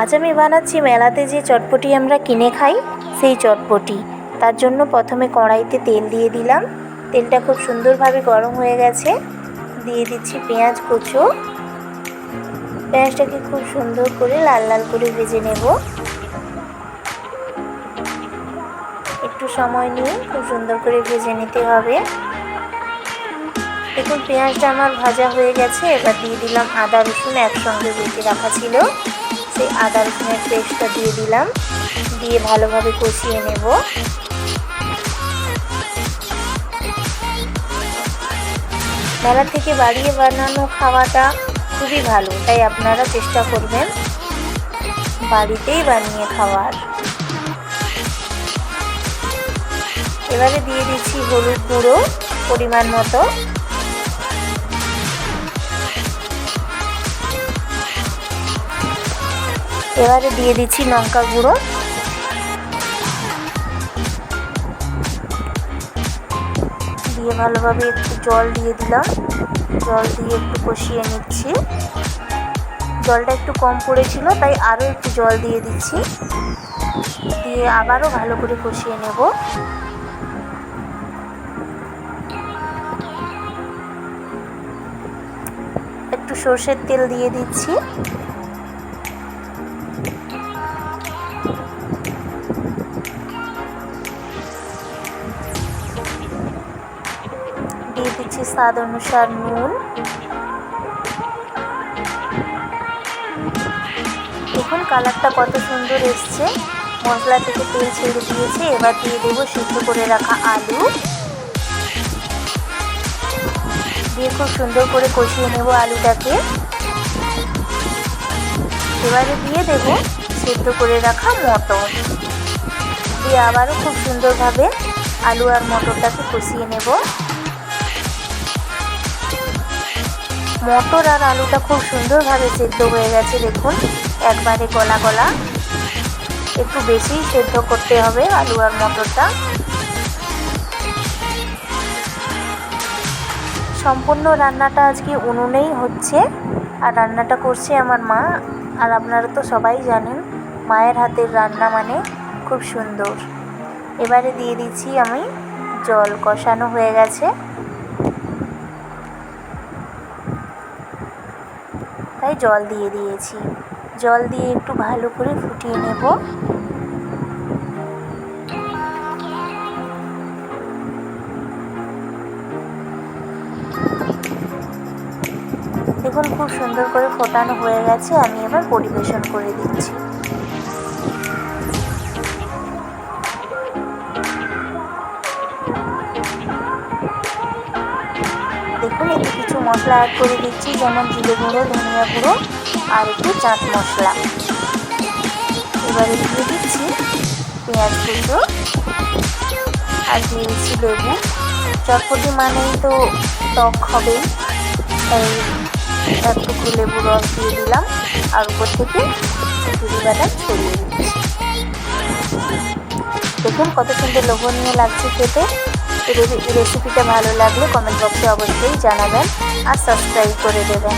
আজ আমি বানাচ্ছি মেলাতে যে চটপটি আমরা কিনে খাই, সেই চটপটি। তার জন্য প্রথমে কড়াইতে তেল দিয়ে দিলাম। তেলটা খুব সুন্দরভাবে গরম হয়ে গেছে। দিয়ে দিচ্ছি পেঁয়াজ কুচো। পেঁয়াজটাকে খুব সুন্দর করে লাল লাল করে ভেজে নেব। একটু সময় নিয়ে খুব সুন্দর করে ভেজে নিতে হবে। দেখুন, পেঁয়াজটা আমার ভাজা হয়ে গেছে। এবার দিয়ে দিলাম আদা রসুন একসঙ্গে বেটে রাখা ছিল। সেই আদা রসুনের পেস্টটা দিয়ে দিলাম। দিয়ে ভালোভাবে কষিয়ে নেব। মেলা থেকে বাড়িয়ে বানানো খাওয়াটা খুবই ভালো, তাই আপনারা চেষ্টা করবেন বাড়িতেই বানিয়ে খাওয়ার। এবারে দিয়ে দিচ্ছি হলুদ গুঁড়ো পরিমাণ মতো। এবারে দিয়ে দিচ্ছি লঙ্কা গুঁড়ো। দিয়ে ভালোভাবে একটু জল দিয়ে দিলাম। জল দিয়ে একটু কষিয়ে নিচ্ছি। জলটা একটু কম পড়েছিল, তাই আরও একটু জল দিয়ে দিচ্ছি। দিয়ে আবারও ভালো করে কষিয়ে নেব। একটু সর্ষের তেল দিয়ে দিচ্ছি। দিয়ে দিচ্ছি স্বাদ অনুসার নুন। দেখুন কালারটা কত সুন্দর এসছে। মশলা থেকে তেল ছেড়ে দিয়েছে, এবার দিয়ে দেবো সিদ্ধ করে রাখা আলু। দিয়ে খুব সুন্দর করে কষিয়ে নেব আলুটাকে। এবারে দিয়ে দেবো সেদ্ধ করে রাখা মটর দিয়ে আবারও খুব সুন্দরভাবে আলু আর মটরটাকে কষিয়ে নেব। মটর আর আলুটা খুব সুন্দরভাবে সেদ্ধ হয়ে গেছে, দেখুন। একবারে গলা গলা। একটু বেশিই সেদ্ধ করতে হবে আলু আর মটরটা। সম্পূর্ণ রান্নাটা আজকে উনুনেই হচ্ছে। আর রান্নাটা করছে আমার মা। আর আপনারা তো সবাই জানেন, মায়ের হাতের রান্না মানে খুব সুন্দর। এবারে দিয়ে দিচ্ছি আমি জল, কষানো হয়ে গেছে। তাই জল দিয়ে দিয়েছি। জল দিয়ে একটু ভালো করে ফুটিয়ে নেব। দেখুন, খুব সুন্দর করে ফোটানো হয়ে গেছে। আমি এবার পরিবেশন করে দিচ্ছি। দেখুন কিছু মশলা অ্যাড করে দিচ্ছি, যেমন জিরে গুঁড়ো, ধনিয়া গুঁড়ো আর একটু চাট মশলা। এবারে দিয়ে দিচ্ছি, পেঁয়াজ কুচো আর দিয়ে লেবু চটপটি মানেই তো টক হবে তাই একটুকু লেবু রস দিয়ে দিলাম আর উপর থেকে চুরি বাদাম ছড়িয়ে দিচ্ছি দেখুন কত সুন্দর লোভনীয় লাগছে খেতে। রেসিপিটা ভালো লাগলে কমেন্ট বক্সে অবশ্যই জানাবেন আর সাবস্ক্রাইব করে দেবেন।